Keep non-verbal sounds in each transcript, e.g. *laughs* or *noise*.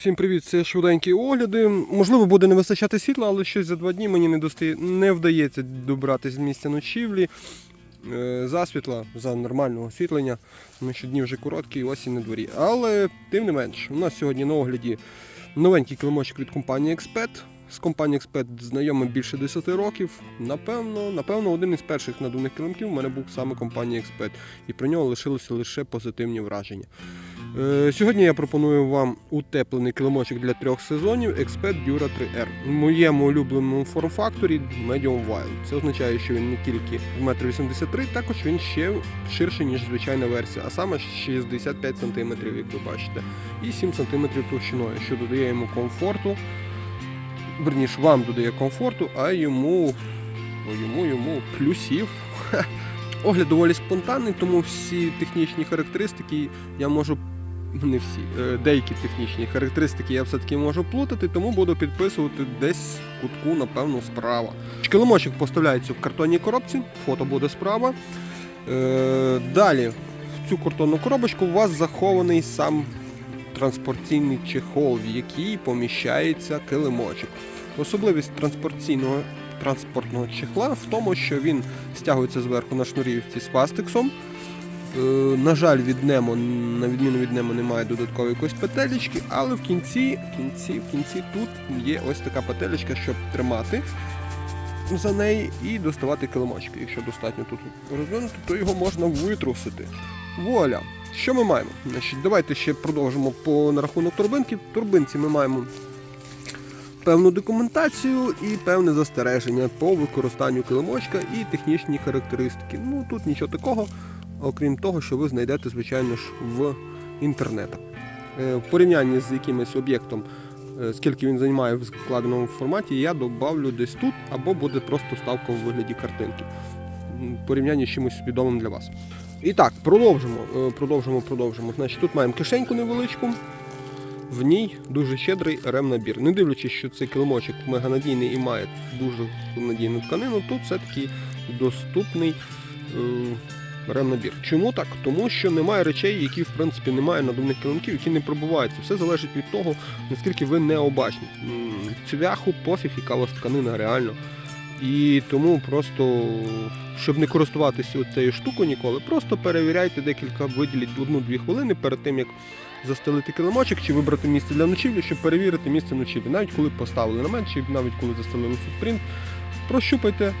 Всім привіт, це швиденькі огляди. Можливо, буде не вистачати світла, але щось за два дні мені не, достає, не вдається добратися з місця ночівлі. е, Засвітла за нормального освітлення, тому що дні вже короткі, і осінь на дворі. Але тим не менш, у нас сьогодні на огляді новенький килимочок від компанії Exped. З компанією Exped знайомий більше 10 років. Напевно, напевно, один із перших надувних килимків у мене був саме компанія Exped, і про нього лишилися лише позитивні враження. Е, Сьогодні я пропоную вам утеплений килимочок для трьох сезонів Exped Dura 3R. В моєму улюбленому форм-факторі Medium Wild. Це означає, що він не тільки 1,83 м, також він ще ширший, ніж звичайна версія, а саме 65 см, як ви бачите, і 7 см товщиною, що додає йому комфорту. Верніше, вам додає комфорту, а йому, йому, йому плюсів. Огляд доволі спонтанний, тому всі технічні характеристики я можу не всі, е, деякі технічні характеристики я все-таки можу плутати, тому буду підписувати десь в кутку, напевно, справа. Килимочок поставляється в картонній коробці, фото буде справа. Е, Далі в цю картонну коробочку у вас захований сам транспорційний чехол, в який поміщається килимочок. Особливість транспорційного транспортного чехла в тому, що він стягується зверху на шнурівці з пастиксом. Е, На жаль, від Немо, на відміну від Немо, немає додаткової якоїсь петелечки, але в кінці, в кінці, в кінці тут є ось така петелечка, щоб тримати за неї і доставати килимочки. Якщо достатньо тут розвинути, то його можна витрусити. Вуаля! Що ми маємо? Значить, давайте ще продовжимо по на рахунок турбинки. В турбинці ми маємо певну документацію і певне застереження по використанню килимочка і технічні характеристики. Ну тут нічого такого, окрім того, що ви знайдете, звичайно ж, в інтернетах. Е, В порівнянні з якимось об'єктом, е, скільки він займає в складеному форматі, я добавлю десь тут, або буде просто ставка у вигляді картинки. В порівнянні з чимось відомим для вас. І так, продовжимо. е, Продовжимо, продовжимо. Значить, тут маємо кишеньку невеличку. В ній дуже щедрий ремнабір. Не дивлячись, що цей килимочок меганадійний і має дуже надійну тканину, тут все-таки доступний ремнабір. Чому так? Тому що немає речей, які в принципі немає надувних килимків, які не пробуваються. Все залежить від того, наскільки ви необачні. М, Цвяху пофіг, яка у вас тканина реально. І тому просто, щоб не користуватися цією штукою ніколи, просто перевіряйте декілька, виділіть одну-дві хвилини перед тим, як застелити килимочок чи вибрати місце для ночівлі, щоб перевірити місце ночівлі. Навіть коли поставили намет, чи навіть коли застелили футпринт, прощупайте.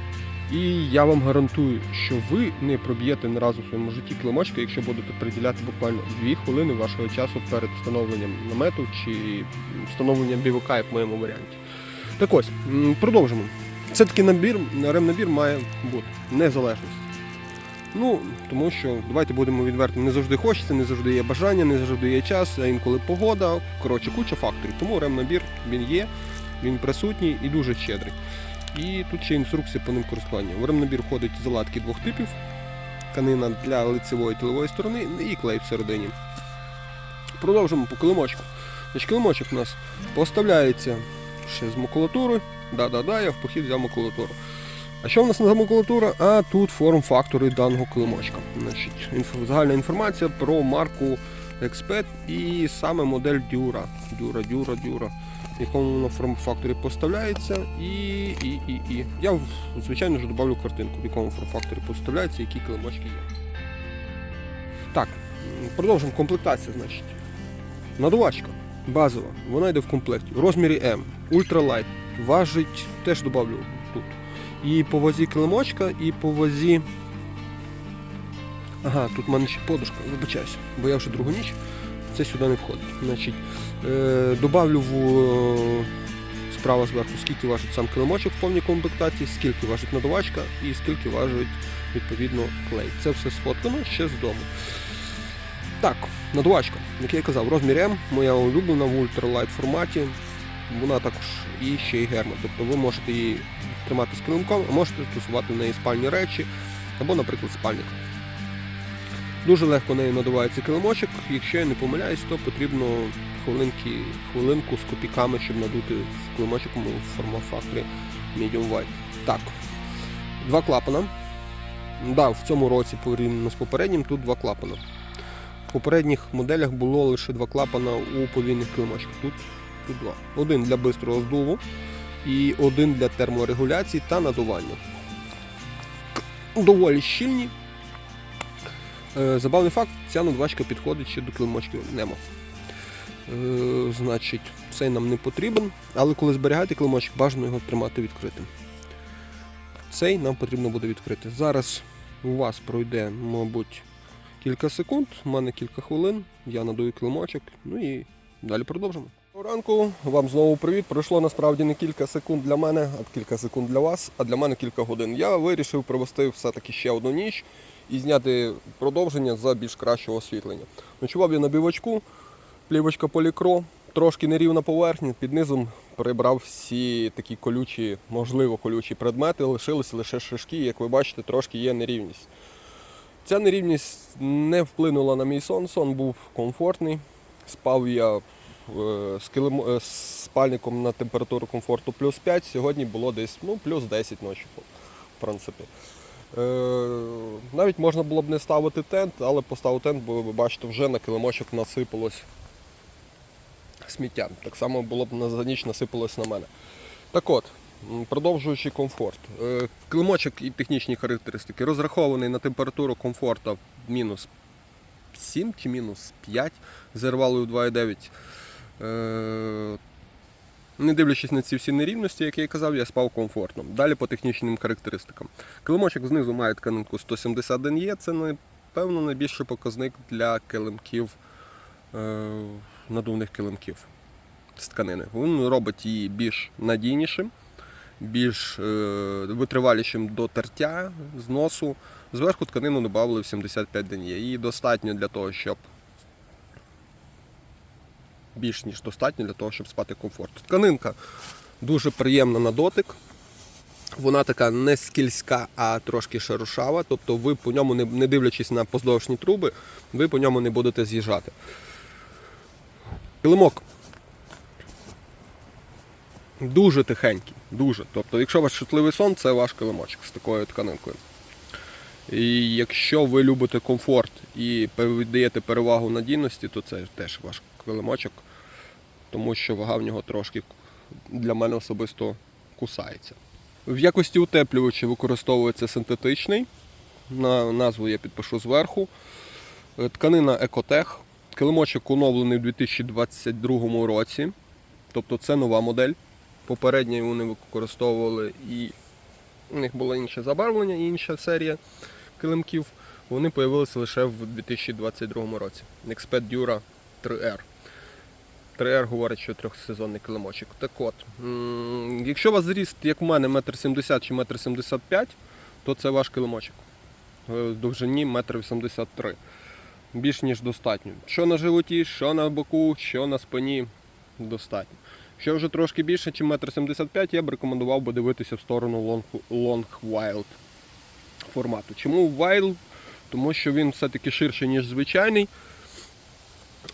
І я вам гарантую, що ви не проб'єте ні разу в своєму житті килимочка, якщо будете приділяти буквально 2 хвилини вашого часу перед встановленням намету чи встановленням бівака, як в моєму варіанті. Так ось, продовжимо. Все-таки набір, ремнабір має бути незалежність. Ну, тому що давайте будемо відверті, не завжди хочеться, не завжди є бажання, не завжди є час, а інколи погода. Коротше, куча факторів. Тому ремнабір він є, він присутній і дуже щедрий. І тут ще інструкція по ним користування. В ремнабір входить заладки двох типів, тканина для лицевої тилової сторони і клей всередині. Продовжимо по килимочку. Значить, килимочок у нас поставляється ще з макулатури. Да-да-да, я в похід взяв макулатуру. А що в нас за макулатура? А тут форм-фактори даного килимочка. Значить, інф- загальна інформація про марку Exped і саме модель Dura. Dura, Dura, Dura. В якому воно форм-факторі поставляється. І, і, і, і. Я, звичайно ж, додавлю картинку, в якому форм-факторі поставляється, які килимочки є. Так, продовжимо комплектація, значить. Надувачка базова, вона йде в комплекті. В розмірі М, ультралайт. Важить, теж додавлю тут. І по вазі килимочка, і по вазі. Ага, тут в мене ще подушка, вибачаюся, бо я вже другу ніч. Це сюди не входить. Значить, добавлю в е, справа зверху, скільки важить сам килимочок в повній комплектації, скільки важить надувачка і скільки важить відповідно клей. Це все сфоткано ще з дому. Так, надувачка, як я казав, розмір М, моя улюблена в ультралайт форматі. Вона також і ще й герма. Тобто ви можете її тримати з килимком, а можете стосувати в неї спальні речі або, наприклад, спальник. Дуже легко нею надувається килимочок. Якщо я не помиляюсь, то потрібно хвилинки, хвилинку з копійками, щоб надути килимочок у форма-факторі Medium White. Так, два клапана. Да, в цьому році порівняно з попереднім тут два клапана. В попередніх моделях було лише два клапана у подвійних килимочках. Тут, тут два. Один для бистрого здуву і один для терморегуляції та надування. Доволі щільні. Е, Забавний факт, ця надувачка підходить ще до килимочків Немо. Е, Значить, цей нам не потрібен, але коли зберігаєте килимочок, бажано його тримати відкритим. Цей нам потрібно буде відкрити. Зараз у вас пройде, мабуть, кілька секунд, у мене кілька хвилин, я надую килимочок, ну і далі продовжимо. Ранку, вам знову привіт. Пройшло насправді не кілька секунд для мене, а кілька секунд для вас, а для мене кілька годин. Я вирішив провести все-таки ще одну ніч і зняти продовження за більш кращого освітлення. Ночував я на бівачку, плівочка полікро, трошки нерівна поверхня, під низом прибрав всі такі колючі, можливо, колючі предмети, лишилися лише шишки, як ви бачите, трошки є нерівність. Ця нерівність не вплинула на мій сон, сон був комфортний. Спав я е, е, з спальником на температуру комфорту плюс 5, сьогодні було десь ну, плюс 10 ночі, в принципі. Е, навіть можна було б не ставити тент, але поставив тент, бо ви бачите, вже на килимочок насипалось сміття. Так само було б за ніч насипалось на мене. Так от, продовжуючи комфорт. Е, Килимочок і технічні характеристики розрахований на температуру комфорту мінус 7 чи мінус 5 з ервалою 2,9. Е, Не дивлячись на ці всі нерівності, як я і казав, я спав комфортно. Далі по технічним характеристикам. Килимочок знизу має тканинку 170 є. Це напевно найбільший показник для килимків, е, надувних килимків з тканини. Він робить її більш надійнішим, більш е, витривалішим до тертя, зносу. Зверху тканину додали в 75 днів. Її достатньо для того, щоб більш ніж достатньо для того, щоб спати комфортно. Тканинка дуже приємна на дотик. Вона така не скільська, а трошки шерушава. Тобто ви по ньому, не, дивлячись на поздовжні труби, ви по ньому не будете з'їжджати. Килимок дуже тихенький, дуже. Тобто, якщо у вас чутливий сон, це ваш килимочок з такою тканинкою. І якщо ви любите комфорт і віддаєте перевагу надійності, то це теж ваш килимочок, тому що вага в нього трошки для мене особисто кусається. В якості утеплювача використовується синтетичний. На назву я підпишу зверху. Е, Тканина Екотех. Килимочок оновлений у 2022 році. Тобто це нова модель. Попередньо вони використовували і у них було інше забарвлення, і інша серія килимків. Вони з'явилися лише в 2022 році. Exped Dura 3R. 3R говорить, що трьохсезонний килимочок. Так от, якщо у вас зріст, як у мене, 1,70 чи 1,75 м, то це ваш килимочок. Е, В довжині 1,83 м. Більш ніж достатньо. Що на животі, що на боку, що на спині достатньо. Що вже трошки більше, ніж 1,75 м, я б рекомендував би дивитися в сторону Long, long Wild формату. Чому Wild? Тому що він все-таки ширший, ніж звичайний.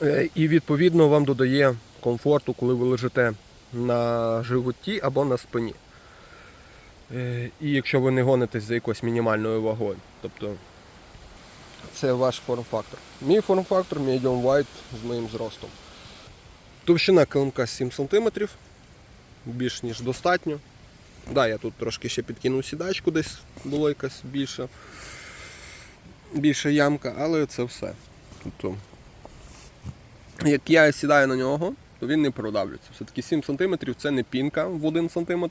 Е, І відповідно вам додає комфорту, коли ви лежите на животі або на спині. Е, І якщо ви не гонитесь за якоюсь мінімальною вагою. Тобто це ваш форм-фактор. Мій форм-фактор medium white з моїм зростом. Товщина килимка 7 см, більш ніж достатньо. Да, я тут трошки ще підкинув сідачку, десь було якась більша, більша ямка, але це все. Тобто, як я сідаю на нього, то він не продавлюється. Все-таки 7 см це не пінка в 1 см,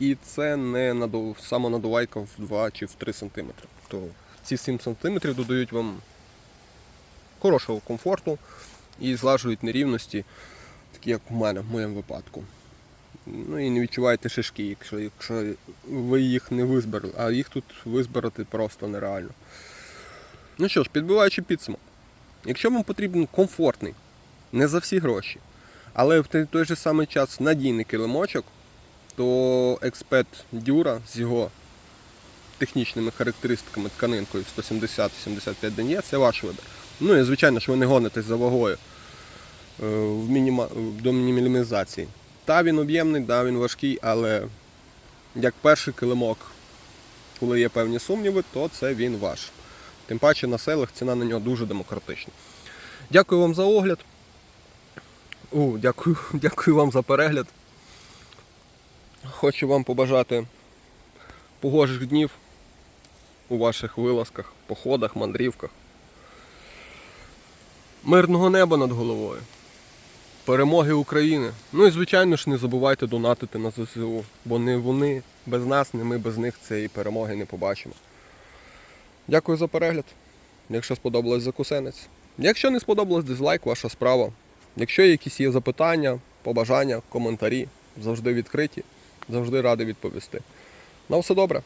і це не надув, самонадувайка в 2 чи в 3 см. То ці 7 см додають вам хорошого комфорту і злажують нерівності, такі як у мене в моєму випадку. Ну і не відчуваєте шишки, якщо, якщо ви їх не визбирали, а їх тут визбирати просто нереально. Ну що ж, підбиваючи підсумок. Якщо вам потрібен комфортний, не за всі гроші, але в той- же самий час надійний килимочок, то Expert Dura з його технічними характеристиками тканинкою 170-75 денє це ваш вибір. Ну і звичайно, що ви не гонитесь за вагою е, в мініма... до мінімалізації. Та він об'ємний, да, він важкий, але як перший килимок, коли є певні сумніви, то це він ваш. Тим паче на селах ціна на нього дуже демократична. Дякую вам за огляд. О, дякую, *laughs* дякую вам за перегляд. Хочу вам побажати погожих днів у ваших вилазках, походах, мандрівках. Мирного неба над головою. Перемоги України. Ну і звичайно ж не забувайте донатити на ЗСУ, бо не вони без нас, не ми без них цієї перемоги не побачимо. Дякую за перегляд. Якщо сподобалось закусенець. Якщо не сподобалось дизлайк, ваша справа. Якщо якісь є запитання, побажання, коментарі, завжди відкриті, завжди радий відповісти. На все добре.